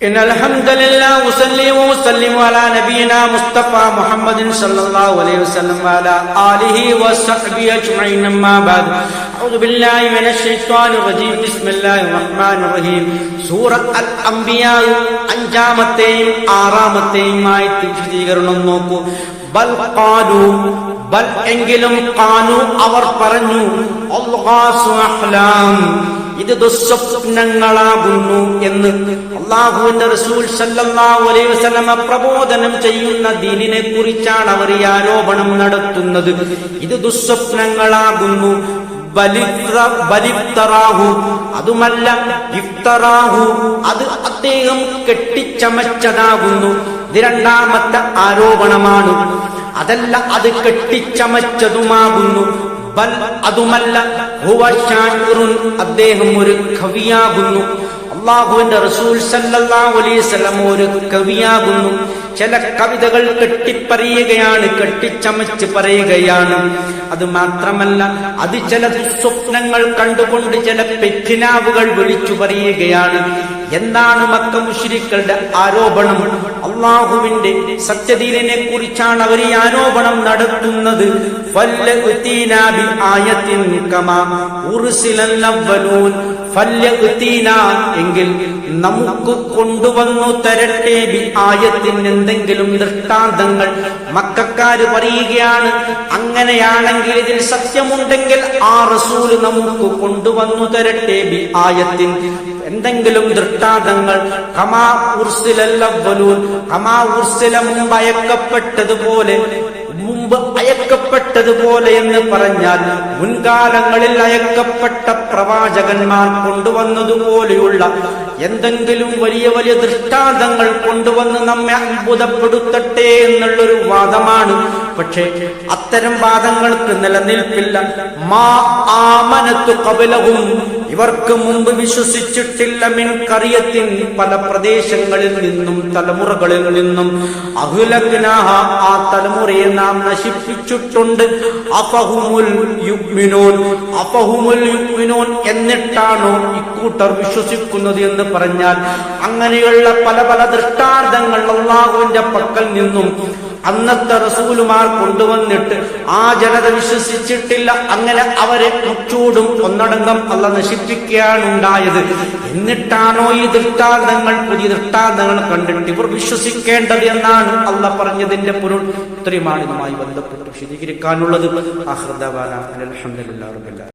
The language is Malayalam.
إن الحمد لله وصلي وسلم على نبينا مصطفى محمد صلى الله عليه وسلم وعلى آله وصحبه أجمعين أما بعد أعوذ بالله من الشيطان الرجيم بسم الله الرحمن الرحيم സൂറ അൽ അംബിയ അഞ്ചാമത്തെയും ആറാമത്തെയും ആയിട്ട് വിശദീകരണം നോക്കൂ ബൽ ഖാലു ബൽ എങ്കിലും ഖാനു അവർ പറഞ്ഞു അൽഗാസു അഹ്ലാം ഇത് ദുസ്വപ്നങ്ങളാകുന്നു എന്ന് അള്ളാഹുവിന്റെ റസൂൽ അലൈഹി വസല്ലമ പ്രബോധനം ചെയ്യുന്ന ദീനിനെ കുറിച്ചാണ് അവർ ഈ ആരോപണം നടത്തുന്നത്. ഇത് ദുസ്വപ്നങ്ങളാകുന്നു. ബലിഫ്തറാഹു അതുമല്ല ഇഫ്തറാഹു. അത് അദ്ദേഹം കെട്ടിച്ചമച്ചതാകുന്നു. ഇത് രണ്ടാമത്തെ ആരോപണമാണ്. അതല്ല അത് കെട്ടിച്ചമച്ചതുമാകുന്നു. ബൽ അതുമല്ല അദ്ദേഹം ഒരു കവിയാകുന്നു. അള്ളാഹുവിന്റെ റസൂൽ സല്ലല്ലാഹു അലൈഹി വസല്ലം ഒരു കവിയാകുന്നു. ചില കവിതകൾ കെട്ടിപ്പറയുകയാണ് കെട്ടിച്ചമച്ച് പറയുകയാണ്. അത് മാത്രമല്ല അത് ചില സ്വപ്നങ്ങൾ കണ്ടുകൊണ്ട് ചില പെറ്റിനാവുകൾ വിളിച്ചു പറയുകയാണ്. എന്താണ് മക്ക മുശ്രിക്കളുടെ ആരോപണം. അള്ളാഹുവിന്റെ സത്യദീനെ കുറിച്ചാണ് അവർ ഈ ആരോപണം നടത്തുന്നത്. ആയത്തിൻ കമാ എങ്കിൽ നമുക്ക് കൊണ്ടുവന്നു തരട്ടെ ആയത്തിന് എന്തെങ്കിലും ദൃഷ്ടാന്തങ്ങൾ. മക്കാര് പറയുകയാണ് അങ്ങനെയാണെങ്കിൽ ഇതിൽ സത്യമുണ്ടെങ്കിൽ ആ റസൂൽ നമുക്ക് കൊണ്ടുവന്നു തരട്ടെ ബി ആയത്തിൻ. എന്തെങ്കിലും ദൃഷ്ടാന്തങ്ങൾ. കമാ ഉർസിലല്ലവലൂൻ കമാ ഉർസില മുമ്പ് അയക്കപ്പെട്ടതുപോലെ മുമ്പ് അയക്കപ്പെട്ടതുപോലെ എന്ന് പറഞ്ഞാൽ മുൻകാലങ്ങളിൽ അയക്കപ്പെട്ട പ്രവാചകന്മാർ കൊണ്ടുവന്നതുപോലെയുള്ള എന്തെങ്കിലും വലിയ വലിയ ദൃഷ്ടാന്തങ്ങൾ കൊണ്ടുവന്ന് നമ്മെ അത്ഭുതപ്പെടുത്തട്ടെ എന്നുള്ളൊരു വാദമാണ്. പക്ഷേ അത്തരം വാദങ്ങൾക്ക് നിലനിൽപ്പില്ല. മാ ആമനത്തു കപിലവും ഇവർക്ക് മുമ്പ് വിശ്വസിച്ചിട്ടില്ല മിൻകറിയത്തിൻ പല പ്രദേശങ്ങളിൽ നിന്നും തലമുറകളിൽ നിന്നും. അഹുലഗ്നാഹ ആ തലമുറയെ നാം നശിപ്പിച്ചിട്ടുണ്ട്. അഫഹുമുൽ യുഗ്മിനോൻ. അഫഹുമുൽ യുഗ്മിനോൻ എന്നിട്ടാണോ ഇക്കൂട്ടർ വിശ്വസിക്കുന്നത് എന്ന് പറഞ്ഞാൽ അങ്ങനെയുള്ള പല പല ദൃഷ്ടാർത്ഥങ്ങൾ അള്ളാഹുവിന്റെ പക്കൽ നിന്നും അന്നത്തെ റസൂലുമാർ കൊണ്ടുവന്നിട്ട് ആ ജനത വിശ്വസിച്ചിട്ടില്ല. അങ്ങനെ അവരെ മുച്ചൂടും ഒന്നടങ്കം അല്ല നശിപ്പിക്കുകയാണ് ഉണ്ടായത് എന്നിട്ടാണോ ഈ ദൃഷ്ടാന്തങ്ങൾ പുതിയ ദൃഷ്ടാന്തങ്ങൾ കണ്ടിട്ട് ഇവർ വിശ്വസിക്കേണ്ടത് എന്നാണ് അല്ല പറഞ്ഞതിന്റെ പൊരുൾ. ഇത്രയുമാണ് ഇതുമായി ബന്ധപ്പെട്ട് വിശദീകരിക്കാനുള്ളത്. അഹൃദവാന അലഹമുല്ലാ